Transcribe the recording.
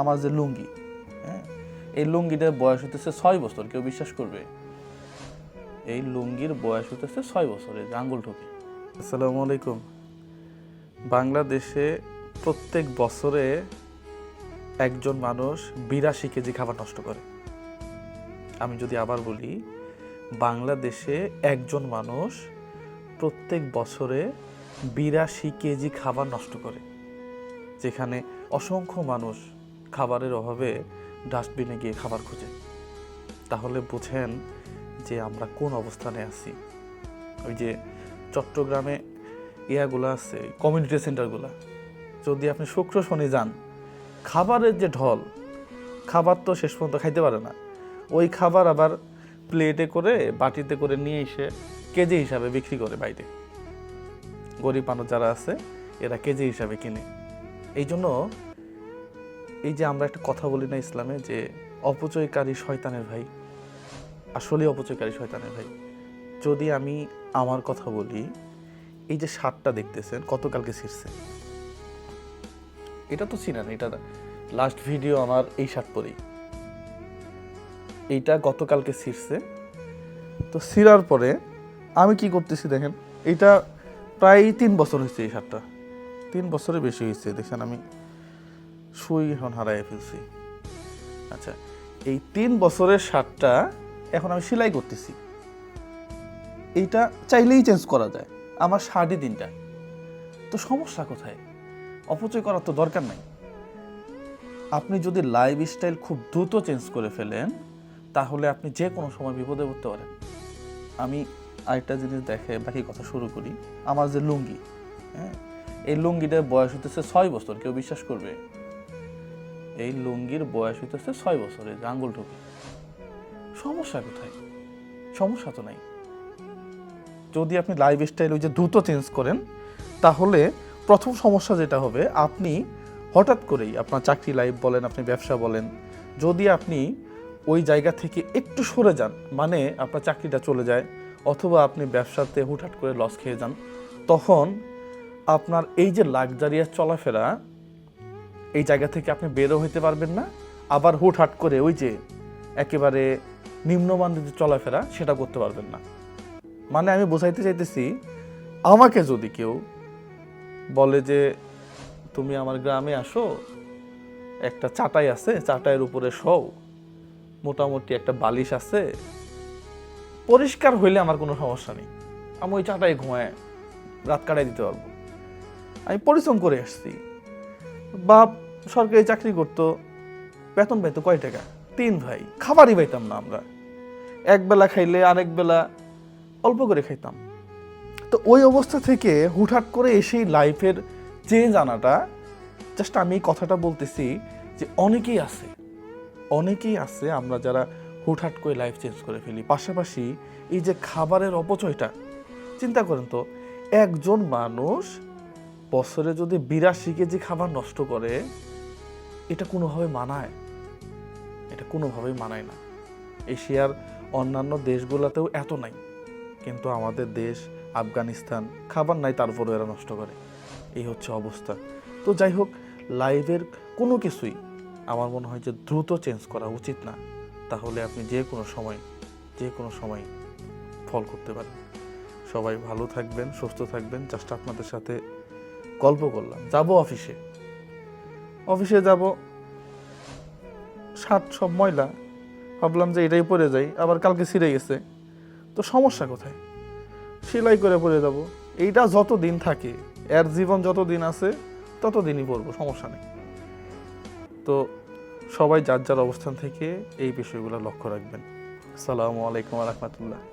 আমার যে লুঙ্গি হ্যাঁ? এই লুঙ্গিটার বয়স হতেছে ছয় বছর, কেউ বিশ্বাস করবে? এই লুঙ্গির বয়স হতেছে ছয় বছর, এই যে আঙ্গুল ঠোকে আসসালামু আলাইকুম। বাংলাদেশে প্রত্যেক বছরে একজন মানুষ বিরাশি কেজি খাবার নষ্ট করে। আমি যদি আবার বলি, বাংলাদেশে একজন মানুষ প্রত্যেক বছরে বিরাশি কেজি খাবার নষ্ট করে, যেখানে অসংখ্য মানুষ খাবারের অভাবে ডাস্টবিনে গিয়ে খাবার খোঁজে। তাহলে বুঝেন যে আমরা কোন অবস্থানে আছি। ওই যে চট্টগ্রামে ইয়াগুলো আছে কমিউনিটি সেন্টারগুলো যদি আপনি শুক্র শনি যান, খাবারের যে ঢল, খাবার তো শেষ পর্যন্ত খাইতে পারে না। ওই খাবার আবার প্লেটে করে, বাটিতে করে নিয়ে এসে কেজি হিসাবে বিক্রি করে বাইরে। গরিব মানুষ যারা আছে, এরা কেজি হিসাবে কিনে। এই জন্য এই যে আমরা একটা কথা বলি না ইসলামে যে অপচয়কারী শয়তানের ভাই আসলে অপচয়কারী শয়তানের ভাই। যদি আমি আমার কথা বলি, এই যে শার্টটা দেখতেছেন গতকালকে ছিঁড়ছে? এটা তো ছিলেন এটা লাস্ট ভিডিও আমার এই শার্ট পরেই। এইটা গতকালকে ছিঁড়ছে। তো ছিঁড়ার পরে আমি কি করতেছি দেখেন এটা প্রায় তিন বছর হয়েছে এই শার্টটা তিন বছরের বেশি হয়েছে দেখছেন আমি সুই এখন হারাই ফেলছি। আচ্ছা এই তিন বছরের শার্টটা এখন আমি সেলাই করতেছি। এইটা চাইলেই চেঞ্জ করা যায়, আমার সাড়ে তিনটা তো সমস্যা কোথায়? অপচয় করার তো দরকার নাই। আপনি যদি লাইফ স্টাইল খুব দ্রুত চেঞ্জ করে ফেলেন, তাহলে আপনি যে কোনো সময় বিপদে পড়তে পারেন। আমি আরেকটা জিনিস দেখে বাকি কথা শুরু করি, আমার যে লুঙ্গি হ্যাঁ? এই লুঙ্গিটার বয়স হতেছে ছয় বছর, কেউ বিশ্বাস করবে? এই লুঙ্গির বয়স হইতেছে ছয় বছরের আঙ্গুল ঠুকে সমস্যা কোথায়? সমস্যা তো নাই। যদি আপনি লাইফ স্টাইল ওই যে দ্রুত চেঞ্জ করেন, তাহলে প্রথম সমস্যা যেটা হবে, আপনি হঠাৎ করেই আপনার চাকরি লাইফ বলেন, আপনি ব্যবসা বলেন, যদি আপনি ওই জায়গা থেকে একটু সরে যান মানে আপনার চাকরিটা চলে যায়, অথবা আপনি ব্যবসাতে হুটহাট করে লস খেয়ে যান, তখন আপনার এই যে লাক্সারিয়াস চলাফেরা এই জায়গা থেকে আপনি বেরো হইতে পারবেন না। আবার হুটহাট করে ওই যে একেবারে নিম্নমানের যে চলাফেরা, সেটা করতে পারবেন না। মানে আমি বোঝাইতে চাইতেছি, আমাকে যদি কেউ বলে যে, তুমি আমার গ্রামে আসো, একটা চাটাই আছে, চাটাইয়ের উপরে শও, মোটামুটি একটা বালিশ আছে, পরিষ্কার হইলে আমার কোনো সমস্যা নেই। আমি ওই চাটাই ঘুমায় রাত কাটাই দিতে পারব। আমি পরিশ্রম করে আসছি। বাপ সরকারি চাকরি করতো, বেতন পাইতো কয় টাকা? তিন ভাই, খাবারই পাইতাম না আমরা। এক বেলা খাইলে আরেক বেলা অল্প করে খাইতাম। তো ওই অবস্থা থেকে হুটহাট করে এসেই লাইফের চেঞ্জ আনাটা জাস্ট আমি এই কথাটা বলতেছি যে অনেকেই আছে অনেকেই আছে আমরা যারা হুটহাট করে লাইফ চেঞ্জ করে ফেলি। পাশাপাশি এই যে খাবারের অপচয়টা, চিন্তা করেন তো, একজন মানুষ বছরে যদি বিরাশি কেজি খাবার নষ্ট করে, এটা কোনোভাবে মানায়? এটা কোনোভাবেই মানায় না। এশিয়ার অন্যান্য দেশগুলোতেও এত নাই। কিন্তু আমাদের দেশ, আফগানিস্তান, খাবার নাই, তারপরেও এরা নষ্ট করে। এই হচ্ছে অবস্থা। তো যাই হোক লাইভের কোনো কিছুই আমার মনে হয় যে দ্রুত চেঞ্জ করা উচিত না। তাহলে আপনি যে কোনো সময়, যে কোনো সময় ফল করতে পারেন। সবাই ভালো থাকবেন, সুস্থ থাকবেন। জাস্ট আপনাদের সাথে গল্প করলাম। যাব অফিসে। অফিসে যাব। সাত সব ময়লা। ভাবলাম যে এটাই পরে যাই, আবার কালকে ছিঁড়ে গেছে। তো সমস্যা কোথায়? সেলাই করে পরে যাব। এইটা যত দিন থাকে, এর জীবন যত দিন আছে তত দিনই পরবো, সমস্যা নেই। তো সবাই যার যার অবস্থান থেকে এই বিষয়গুলো লক্ষ্য রাখবেন। আসসালামু আলাইকুম রহমতুল্লাহ।